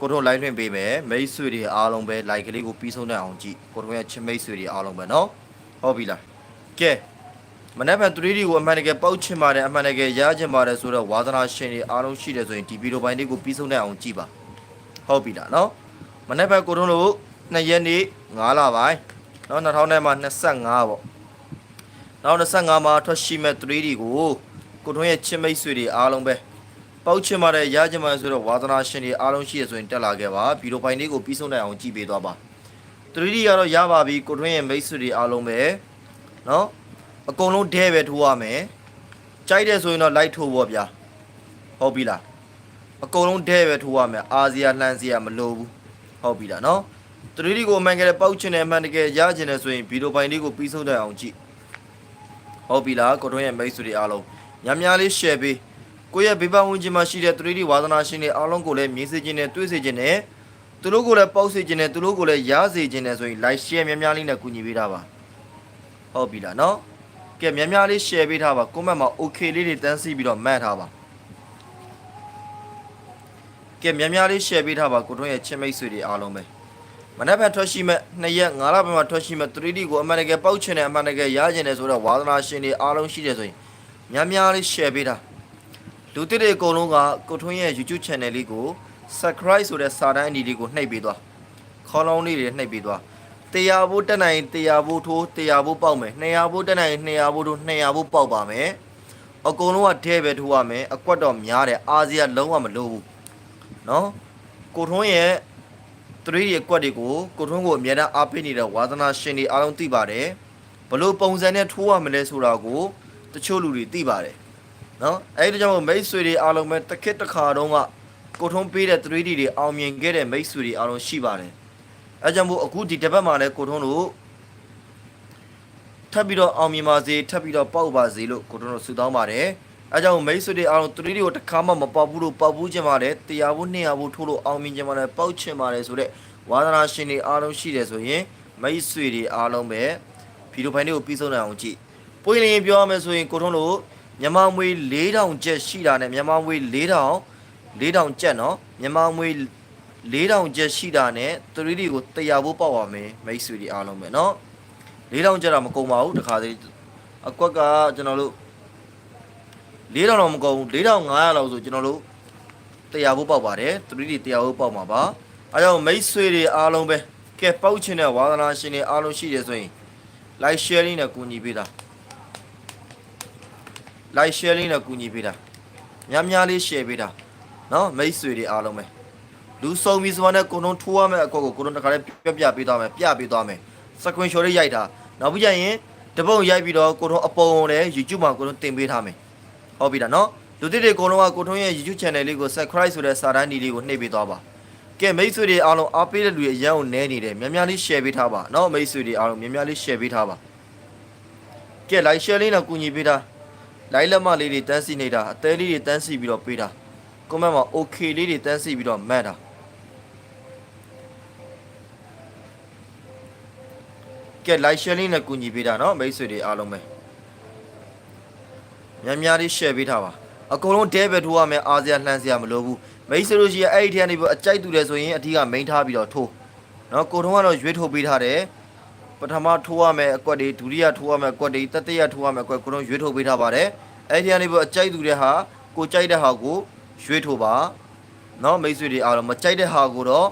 ကိုတို့ live လွှင့်ပေးမယ်မိတ်ဆွေတွေအားလုံးပဲ live ကလေးကိုပြီးဆုံးတတ်အောင်ကြည့်ကိုတို့ရဲ့ချစ်မိတ်ဆွေတွေအားလုံးပဲနော်ဟုတ်ပြီလားကဲမနက်ဖြန် 3D ကိုအမှန်တကယ်ပောက်ချင်ပါတယ်အမှန်တကယ်ရချင်ပါတယ်ဆိုတော့ဝါသနာရှင်တွေအားလုံးရှိတယ်ဆိုရင်ဒီဗီဒီယိုပိုင်းလေးကိုပြီးဆုံးတတ်အောင်ကြည့်ပါဟုတ်ပြီလားနော်မနက်ဖြန်ကိုတို့တို့2ရက်နေ့9လပိုင်းနော်2025ပေါ့နောက်25မှာထွက်ရှိမဲ့ 3D ကိုကိုတို့ရဲ့ချစ်မိတ်ဆွေတွေအားလုံးပဲ ပေါက်ချင်ပါတယ်ရချင်ပါတယ်ဆိုတော့ဝါသနာရှင်တွေအားလုံးရှိရဆိုရင်တက်လာခဲ့ပါဗီဒီယိုဖိုင်လေးကိုပြီးဆုံးနိုင်အောင်ကြည့်ပေးသွားပါ 3D ကတော့ရပါပြီကိုထွင်းရဲ့မိတ်ဆွေတွေအားလုံးပဲเนาะအကုန်လုံးဒဲပဲထိုးရမယ်ကြိုက်တယ်ဆိုရင်တော့ like ထိုးပေါ့ဗျာဟုတ်ပြီလားအကုန်လုံးဒဲပဲထိုးရမယ်အာဆီယာလှမ်းစီယာမလိုဘူးဟုတ်ပြီလားเนาะ 3D ကိုအမှန်ကလေးပေါက်ချင်တယ်အမှန်တကယ်ရချင်တယ်ဆိုရင်ဗီဒီယိုဖိုင်လေးကိုပြီးဆုံးနိုင်အောင်ကြည့်ဟုတ်ပြီလားကိုထွင်းရဲ့မိတ်ဆွေတွေအားလုံးများများလေး share ပေး ကိုယ့်ရဲ့ဘေးပတ်ဝန်းကျင်မှာရှိတဲ့ 3D ဝါသနာရှင်တွေအားလုံးကိုလည်းမြင်စေခြင်းနဲ့တွေ့စေခြင်းနဲ့သူတို့ကိုလည်းပေါက်စေခြင်းနဲ့သူတို့ကိုလည်းရားစေခြင်းနဲ့ဆိုရင် like share များများလေးနဲ့ကူညီပေးတာပါဟုတ်ပြီလားနော်ကဲများများလေး share ပေးထားပါ comment မှာ okay လေးတွေတန်းစီပြီးတော့မှတ်ထားပါကဲများများလေး share ပေးထားပါကိုတို့ရဲ့ချစ်မိတ်ဆွေတွေအားလုံးပဲမနက်ဖြန်ထွက်ရှိမဲ့2ရက်9လပိုင်းမှာထွက်ရှိမဲ့ 3D ကိုအမှန်တကယ်ပေါက်ချင်တယ်အမှန်တကယ်ရားချင်တယ်ဆိုတော့ဝါသနာရှင်တွေအားလုံးရှိတယ်ဆိုရင်များများလေး share ပေးထား လူတစ်တွေအကုန်လုံးကကိုထွန်းရဲ့ YouTube channel လေးကို subscribe ဆိုတဲ့စာတန်းအနီလေးကိုနှိပ်ပေးသွားခေါင်းလောင်းလေးတွေနှိပ်ပေးသွားတရားဖို့တက်နိုင်တရားဖို့ထိုးတရားဖို့ပေါက်မယ်200ဖို့တက်နိုင်200ဖို့ထိုး200ဖို့ပေါက်ပါမယ်အကုန်လုံးကထဲပဲထိုးရမယ်အကွက်တော့များတယ်အာဆီယလုံးဝမလို့ဘူးเนาะကိုထွန်းရဲ့3ရီအကွက်တွေကိုကိုထွန်းကိုအများအားအားပေးနေတဲ့ဝါသနာရှင်တွေအားလုံးသိပါတယ်ဘလို့ပုံစံနဲ့ထိုးရမလဲဆိုတာကိုတချို့လူတွေသိပါတယ် နော်အဲ့ဒီကြောင့်မိတ်ဆွေတွေအားလုံးပဲတစ်ခစ်တစ်ခါတုန်းကကိုထုံးပေးတဲ့ 3D တွေအောင်မြင်ခဲ့တဲ့မိတ်ဆွေတွေအားလုံးရှိပါတယ်အဲကြောင့်မို့အခုဒီတစ်ပတ်မှာလည်းကိုထုံးတို့ထပ်ပြီးတော့အောင်မြင်ပါစေထပ်ပြီးတော့ပေါက်ပါစေလို့ကိုထုံးတို့ဆုတောင်းပါတယ်အဲကြောင့်မိတ်ဆွေတွေအားလုံး 3D ကိုတစ်ခါမှမပေါက်ဘူးလို့ပေါက်ဘူးချင်ပါတယ်တရားဘူး200ဘူးထိုးလို့အောင်မြင်ချင်ပါတယ်ပေါက်ချင်ပါတယ်ဆိုတဲ့ဝါသနာရှင်တွေအားလုံးရှိတယ်ဆိုရင်မိတ်ဆွေတွေအားလုံးပဲဗီဒီယိုဖိုင်လေးကိုပြီးဆုံးနိုင်အောင်ကြည့်ပွင့်လင်းပြောရမယ်ဆိုရင်ကိုထုံးတို့ မြန်မာငွေ4000ကျပ်ရှိတာနဲ့မြန်မာငွေ4000 4000ကျပ်နော်မြန်မာငွေ4000ကျပ်ရှိတာနဲ့ 3D ကိုတရားဖို့ပေါက်ပါမယ်မိတ်ဆွေတွေအားလုံးပဲနော်4000ကျပ်တော့မကုန်ပါဘူးတခါသေးအကွက်ကကျွန်တော်တို့4000တော့မကုန်ဘူး4500လောက်ဆိုကျွန်တော်တို့တရားဖို့ပေါက်ပါတယ် 3D တရားဖို့ပေါက်မှာပါအဲကြောင့်မိတ်ဆွေတွေအားလုံးပဲကဲပေါက်ချင်တဲ့ဝါသနာရှင်တွေအားလုံးရှိတယ်ဆိုရင် like share လေးနဲ့ကူညီပေးတာ like share လေးနဲ့ကူညီပေးတာများများလေး share ပေးတာနော်မိတ်ဆွေတွေအားလုံးပဲလူဆုံးပြီးဆိုတာနဲ့ကိုလုံးထိုးရမယ့်အကောက်ကိုကိုလုံးတခါလေးပြပြပေးသွားမယ်ပြပေးသွားမယ် screen shot လေးရိုက်တာနောက်ပြီးကြရင်တပုံရိုက်ပြီးတော့ကိုလုံးအပုံလည်း YouTube မှာကိုလုံးတင်ပေးထားမယ်ဟုတ်ပြီလားနော်လူတစ်တွေကိုလုံးကကိုထုံးရဲ့ YouTube channel လေးကို subscribe ဆိုတဲ့စာတန်းဒီလေးကိုနှိပ်ပေးသွားပါကဲမိတ်ဆွေတွေအားလုံးအားပေးတဲ့လူတွေအများအောင်နဲနေတယ်များများလေး share ပေးထားပါနော်မိတ်ဆွေတွေအားလုံးများများလေး share ပေးထားပါကဲ like share လေးနဲ့ကူညီပေးတာ လိုက်လက်မလေးတွေတန်းစီနေတာအသေးလေးတွေတန်းစီပြီးတော့ပေးတာကွန်မန့်မှာ okay လေးတွေတန်းစီပြီးတော့မှတ်တာကဲ like share လေးနဲ့ကူညီပေးတာเนาะမိတ်ဆွေတွေအားလုံးပဲများများလေး share ပေးထားပါအကုန်လုံးဒဲပဲထိုးရမယ်အာဆီယံလှမ်းစရာမလိုဘူးမိတ်ဆွေတို့ရှိရအဲ့ဒီထဲကနေပြီးအကြိုက်တူတယ်ဆိုရင်အထီးကမိန်ထားပြီးတော့ထိုးเนาะကိုထုံးကတော့ရွေးထိုးပေးထားတယ် ပထမထိုးရမယ်အကွက်တွေဒုတိယထိုးရမယ်အကွက်တွေတတိယထိုးရမယ်အကွက်ကိုတော့ရွေးထုတ်ပေးထားပါတယ်အဲ့ဒီကနေပြီးအကြိုက်သူတဲ့ဟာကိုကြိုက်တဲ့ဟာကိုရွေးထုတ်ပါနော်မိတ်ဆွေတွေအားလုံးမကြိုက်တဲ့ဟာကိုတော့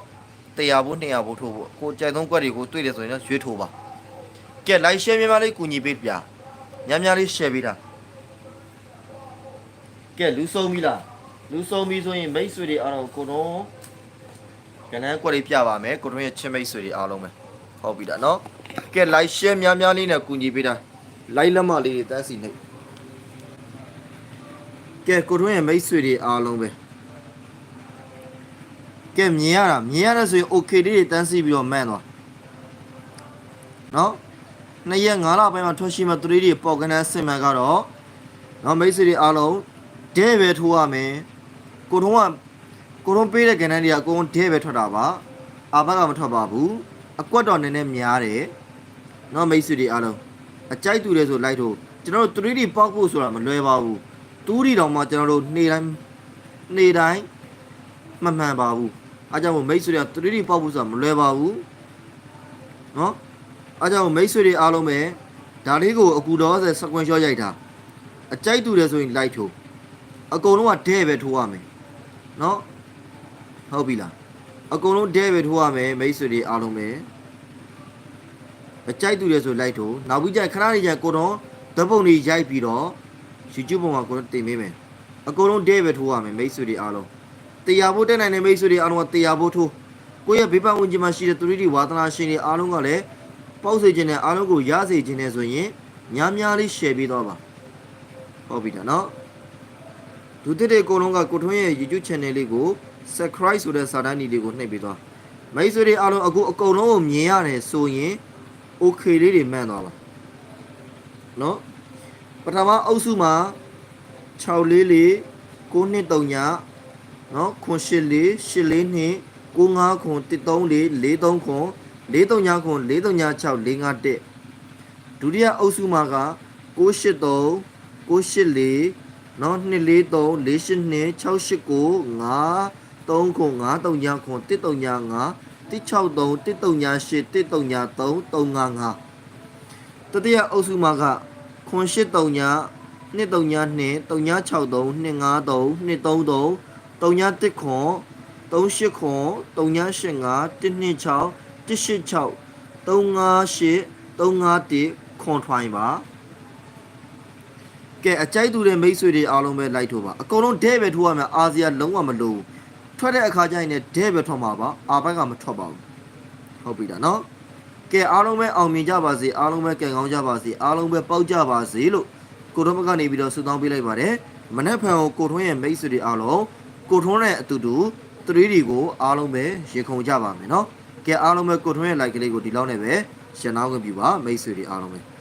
100ဘူး200ဘူးထိုးဖို့ကိုကြိုက်ဆုံးကွက်တွေကိုတွေ့တယ်ဆိုရင်တော့ရွေးထိုးပါကဲ like share မြန်မာလေးကူညီပေးပြညံ့ညံ့လေး share ပေးတာကဲလူဆုံးပြီလားလူဆုံးပြီဆိုရင်မိတ်ဆွေတွေအားလုံးကိုတော့ကနန်းကွက်လေးပြပါမယ်ကိုတွင်းရဲ့ချင်းမိတ်ဆွေတွေအားလုံးပဲဟုတ်ပြီလားနော် ကဲ like share များများလေးနဲ့ကူညီပေးတာ like လက်မလေးတွေတန်းစီနေကဲကိုတွင်းရဲ့မိတ်ဆွေတွေအားလုံးပဲကဲမြင်ရတာမြင်ရတဲ့ဆိုရင် okay လေးတွေတန်းစီပြီးတော့မှန်သွားနော်နှစ်ရက်၅လပိုင်းမှာထွက်ရှိမဲ့သူတွေပေါက်ကနန်းစင်မှန်ကတော့နော်မိတ်ဆွေတွေအားလုံးဒဲပဲထိုးရမယ်ကိုတုံးကကိုတုံးပေးတဲ့ကဏ္ဍတွေကအကုန်ဒဲပဲထွက်တာပါအာဘတ်ကမထွက်ပါဘူးအကွက်တော်နည်းနည်းများတယ် နော်မိတ်ဆွေတွေအားလုံးအကြိုက်တူတယ်ဆိုလိုက်တော့ကျွန်တော်တို့ 3D ပေါက်ဖို့ဆိုတာမလွယ်ပါဘူးတူးဒီတောင်မှကျွန်တော်တို့နေ့တိုင်းနေ့တိုင်းမမှန်ပါဘူးအားကြောင့်မိတ်ဆွေတွေက 3D ပေါက်ဖို့ဆိုတာမလွယ်ပါဘူးနော်အားကြောင့်မိတ်ဆွေတွေအားလုံးပဲဒါလေးကိုအကူတော်ဆက် sequence shot ရိုက်တာအကြိုက်တူတယ်ဆိုရင် light ထိုးအကုန်လုံးကဒဲပဲထိုးရမယ်နော်ဟုတ်ပြီလားအကုန်လုံးဒဲပဲထိုးရမယ်မိတ်ဆွေတွေအားလုံးပဲ အကြိုက်တူတယ်ဆို like ထိုးနောက်ပြီးကျရင်ခဏလေးကျရင်ကိုတော့ဓာတ်ပုံတွေရိုက်ပြီးတော့ YouTube ပေါ်မှာကိုတော့တင်ပေးမယ်အကုန်လုံးဒဲပဲထိုးရမယ်မိတ်ဆွေတွေအားလုံးတရားဖို့တက်နိုင်တဲ့မိတ်ဆွေတွေအားလုံးကတရားဖို့ထိုးကိုယ့်ရဲ့ဘေးပတ်ဝန်းကျင်မှာရှိတဲ့သူတွေဝါသနာရှင်တွေအားလုံးကလည်းပေါက်စေခြင်းနဲ့အားလုံးကိုရစေခြင်းနဲ့ဆိုရင်များများလေး share ပေးတော့ပါဟုတ်ပြီဒါနော်ဒုတိယအကုန်လုံးကကိုထွန်းရဲ့ YouTube channel လေးကို subscribe ဆိုတဲ့စာတန်းဒီလေးကိုနှိပ်ပေးသွားမိတ်ဆွေတွေအားလုံးအခုအကုန်လုံးကိုမြင်ရတယ်ဆိုရင် okay လေးတွေမှန်သွားပါနော်ပထမအုပ်စုမှာ6လေးလေး9နှစ်3ညနော်ခွန်8လေး8လေးနှင့်95ခွန်13လေး43ခွန်43ခွန်43 6 451ဒုတိယအုပ်စုမှာက983 984နော်243 482 689 5 3ခွန်53ခွန်135 163 138 138 355တတိယအုပ်စုမှာကခွန်83ည232 363 253 233 31ခွန်38ခွန်3985 126 186 358ခွန်ထွိုင်းပါကဲအကြိုက်သူတဲ့မိတ်ဆွေတွေအားလုံးပဲလိုက်ထိုးပါအကုန်လုံးဒဲပဲထိုးရမယ်အာဆီယလုံးဝမလို့ ထွက်တဲ့အခါကျရင်လည်းဒဲပဲထွက်မှာပါအာဘက်ကမထွက်ပါဘူးဟုတ်ပြီလားနော်ကဲအားလုံးပဲအောင်မြင်ကြပါစေအားလုံးပဲကံကောင်းကြပါစေအားလုံးပဲပေါက်ကြပါစေလို့ကိုတော်ဘက်ကနေပြီးတော့ဆုတောင်းပေးလိုက်ပါတယ်မနေ့ဖန်ကိုကိုထွန်းရဲ့မိတ်ဆွေတွေအားလုံးကိုထွန်းနဲ့အတူတူ 3D ကိုအားလုံးပဲရေခုံကြပါမယ်နော်ကဲအားလုံးပဲကိုထွန်းရဲ့ like ကလေးကိုဒီလောက်နဲ့ပဲရှင်းအောင်ကြပြပါမိတ်ဆွေတွေအားလုံးပဲ